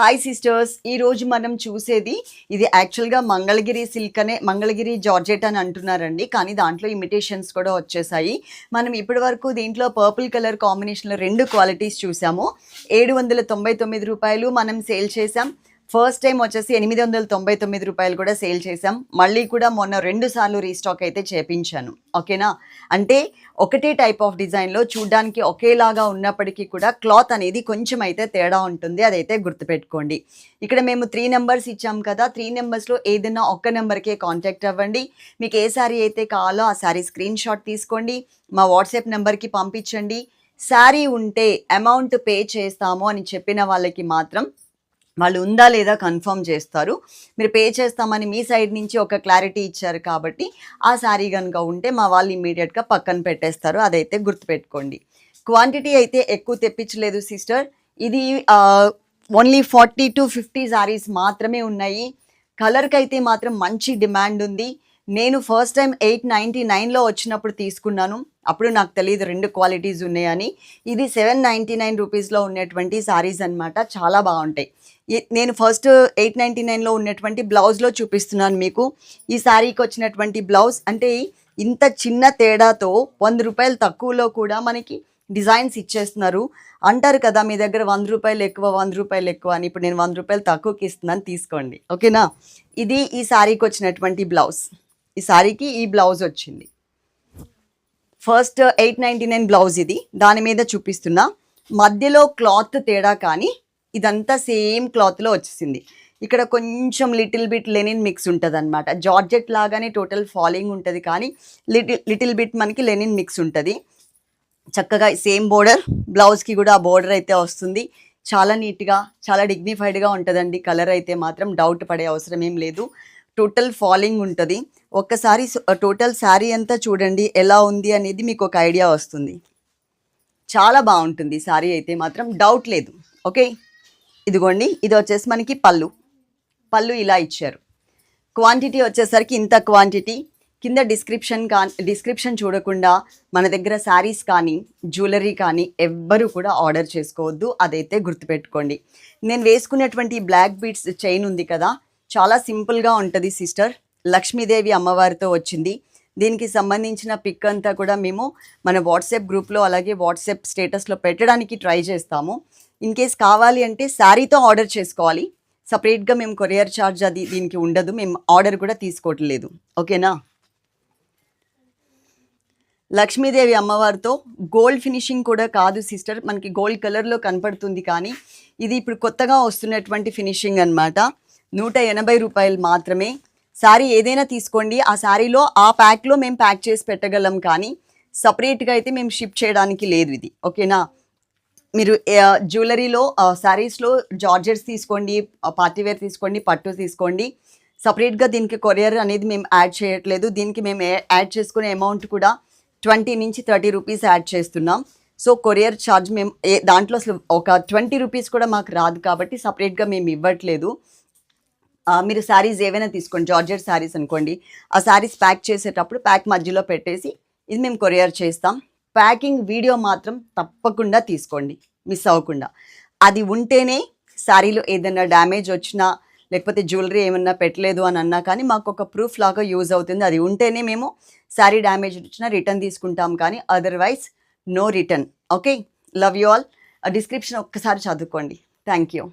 Hi sisters ఈరోజు మనం చూసేది ఇది యాక్చువల్గా మంగళగిరి సిల్క్ అనే మంగళగిరి జార్జెట్ అని అంటున్నారండి. కానీ దాంట్లో ఇమిటేషన్స్ కూడా వచ్చేసాయి. మనం ఇప్పటి వరకు దీంట్లో పర్పుల్ కలర్ కాంబినేషన్లో రెండు క్వాలిటీస్ చూసాము. ఏడు వందల తొంభై తొమ్మిది రూపాయలు మనం సేల్ చేసాం ఫస్ట్ టైం వచ్చేసి ఎనిమిది వందల తొంభై తొమ్మిది రూపాయలు కూడా సేల్ చేశాం. మళ్ళీ కూడా మొన్న రెండు సార్లు రీస్టాక్ అయితే చేపించాను. ఓకేనా? అంటే ఒకటే టైప్ ఆఫ్ డిజైన్లో చూడ్డానికి ఒకేలాగా ఉన్నప్పటికీ కూడా క్లాత్ అనేది కొంచెం అయితే తేడా ఉంటుంది. అదైతే గుర్తుపెట్టుకోండి. ఇక్కడ మేము త్రీ నెంబర్స్ ఇచ్చాం కదా త్రీ నెంబర్స్లో ఏదైనా ఒక్క నెంబర్కే కాంటాక్ట్ అవ్వండి. మీకు ఏ శారీ అయితే కావాలో ఆ శారీ స్క్రీన్ షాట్ తీసుకోండి. మా వాట్సాప్ నెంబర్కి పంపించండి. శారీ ఉంటే అమౌంట్ పే చేస్తాము అని చెప్పిన వాళ్ళకి మాత్రం వాళ్ళు ఉందా లేదా కన్ఫర్మ్ చేస్తారు. మీరు పే చేస్తామని మీ సైడ్ నుంచి ఒక క్లారిటీ ఇచ్చారు కాబట్టి ఆ శారీ కనుక ఉంటే మా వాళ్ళు ఇమీడియట్గా పక్కన పెట్టేస్తారు. అదైతే గుర్తుపెట్టుకోండి. క్వాంటిటీ అయితే ఎక్కువ తెప్పించలేదు సిస్టర్. ఇది only forty to fifty saris మాత్రమే ఉన్నాయి. కలర్కి అయితే మాత్రం మంచి డిమాండ్ ఉంది. నేను ఫస్ట్ టైం ఎయిట్ నైంటీ నైన్లో వచ్చినప్పుడు తీసుకున్నాను. అప్పుడు నాకు తెలియదు రెండు క్వాలిటీస్ ఉన్నాయని. ఇది సెవెన్ నైంటీ నైన్ రూపీస్లో ఉన్నటువంటి శారీస్ అన్నమాట. చాలా బాగుంటాయి. నేను ఫస్ట్ ఎయిట్ నైంటీ నైన్లో ఉన్నటువంటి బ్లౌజ్లో చూపిస్తున్నాను మీకు. ఈ శారీకి వచ్చినటువంటి బ్లౌజ్ అంటే ఇంత చిన్న తేడాతో వంద రూపాయలు తక్కువలో కూడా మనకి డిజైన్స్ ఇచ్చేస్తున్నారు. అంటారు కదా మీ దగ్గర వంద రూపాయలు ఎక్కువ వంద రూపాయలు ఎక్కువ అని. ఇప్పుడు నేను వంద రూపాయలు తక్కువకి ఇస్తున్నాను తీసుకోండి. ఓకేనా? ఇది ఈ శారీకి వచ్చినటువంటి బ్లౌజ్ ఈ శారీకి ఈ బ్లౌజ్ వచ్చింది. First eight ninety nine blouse ఇది. దాని మీద చూపిస్తున్నా. మధ్యలో క్లాత్ తేడా కానీ ఇదంతా సేమ్ క్లాత్లో వచ్చేసింది. ఇక్కడ కొంచెం లిటిల్ బిట్ లెనిన్ మిక్స్ ఉంటుంది అనమాట జార్జెట్ లాగానే టోటల్ ఫాలింగ్ ఉంటుంది కానీ లిటిల్ లిటిల్ బిట్ మనకి లెనిన్ మిక్స్ ఉంటుంది. చక్కగా సేమ్ బోర్డర్ బ్లౌజ్కి కూడా ఆ బోర్డర్ అయితే వస్తుంది. చాలా నీట్గా చాలా డిగ్నిఫైడ్గా ఉంటుందండి. కలర్ అయితే మాత్రం డౌట్ పడే అవసరం ఏం లేదు. టోటల్ ఫాలింగ్ ఉంటుంది. ఒక్కసారి టోటల్ శారీ అంతా చూడండి ఎలా ఉంది అనేది మీకు ఒక ఐడియా వస్తుంది. చాలా బాగుంటుంది. శారీ అయితే మాత్రం డౌట్ లేదు. ఓకే? ఇదిగోండి ఇది వచ్చేసి మనకి పళ్ళు. పళ్ళు ఇలా ఇచ్చారు. క్వాంటిటీ వచ్చేసరికి ఇంత క్వాంటిటీ. కింద డిస్క్రిప్షన్ కా డిస్క్రిప్షన్ చూడకుండా మన దగ్గర శారీస్ కానీ జ్యువెలరీ కానీ ఎవ్వరు కూడా ఆర్డర్ చేసుకోవద్దు. అదైతే గుర్తుపెట్టుకోండి. నేను వేసుకున్నటువంటి బ్లాక్ బీట్స్ చైన్ ఉంది కదా చాలా సింపుల్గా ఉంటుంది సిస్టర్. లక్ష్మీదేవి అమ్మవారితో వచ్చింది. దీనికి సంబంధించిన పిక్ అంతా కూడా మేము మన వాట్సాప్ గ్రూప్లో అలాగే వాట్సాప్ స్టేటస్లో పెట్టడానికి ట్రై చేస్తాము. ఇన్ కేస్ కావాలి అంటే శారీతో ఆర్డర్ చేసుకోవాలి. సపరేట్గా మేము కొరియర్ ఛార్జ్ అది దీనికి ఉండదు. మేము ఆర్డర్ కూడా తీసుకోవట్లేదు. ఓకేనా? లక్ష్మీదేవి అమ్మవారితో గోల్డ్ ఫినిషింగ్ కూడా కాదు సిస్టర్. మనకి గోల్డ్ కలర్లో కనపడుతుంది కానీ ఇది ఇప్పుడు కొత్తగా వస్తున్నటువంటి ఫినిషింగ్ అనమాట నూట ఎనభై రూపాయలు మాత్రమే. శారీ ఏదైనా తీసుకోండి. ఆ శారీలో ఆ ప్యాక్లో మేము ప్యాక్ చేసి పెట్టగలం కానీ సపరేట్గా అయితే మేము షిప్ చేయడానికి లేదు ఇది. ఓకేనా? మీరు జ్యువెలరీలో శారీస్లో జార్జెట్స్ తీసుకోండి పార్టీవేర్ తీసుకోండి పట్టు తీసుకోండి. సపరేట్గా దీనికి కొరియర్ అనేది మేము యాడ్ చేయట్లేదు. దీనికి మేము యాడ్ చేసుకునే అమౌంట్ కూడా ట్వంటీ నుంచి థర్టీ రూపీస్ యాడ్ చేస్తున్నాం. సో కొరియర్ ఛార్జ్ మేము ఏ దాంట్లో అసలు ఒక ట్వంటీ రూపీస్ కూడా మాకు రాదు కాబట్టి సపరేట్గా మేము ఇవ్వట్లేదు. మీరు శారీస్ ఏవైనా తీసుకోండి జార్జెట్ శారీస్ అనుకోండి. ఆ శారీస్ ప్యాక్ చేసేటప్పుడు ప్యాక్ మధ్యలో పెట్టేసి ఇది మేము కొరియర్ చేస్తాం. ప్యాకింగ్ వీడియో మాత్రం తప్పకుండా తీసుకోండి మిస్ అవ్వకుండా. అది ఉంటేనే శారీలో ఏదైనా డ్యామేజ్ వచ్చినా లేకపోతే జ్యువెలరీ ఏమన్నా పెట్టలేదు అని అన్నా కానీ మాకు ఒక ప్రూఫ్ లాగా యూజ్ అవుతుంది. అది ఉంటేనే మేము శారీ డ్యామేజ్ వచ్చినా రిటర్న్ తీసుకుంటాం కానీ otherwise no return okay love you all description ఒక్కసారి చదువుకోండి. Thank you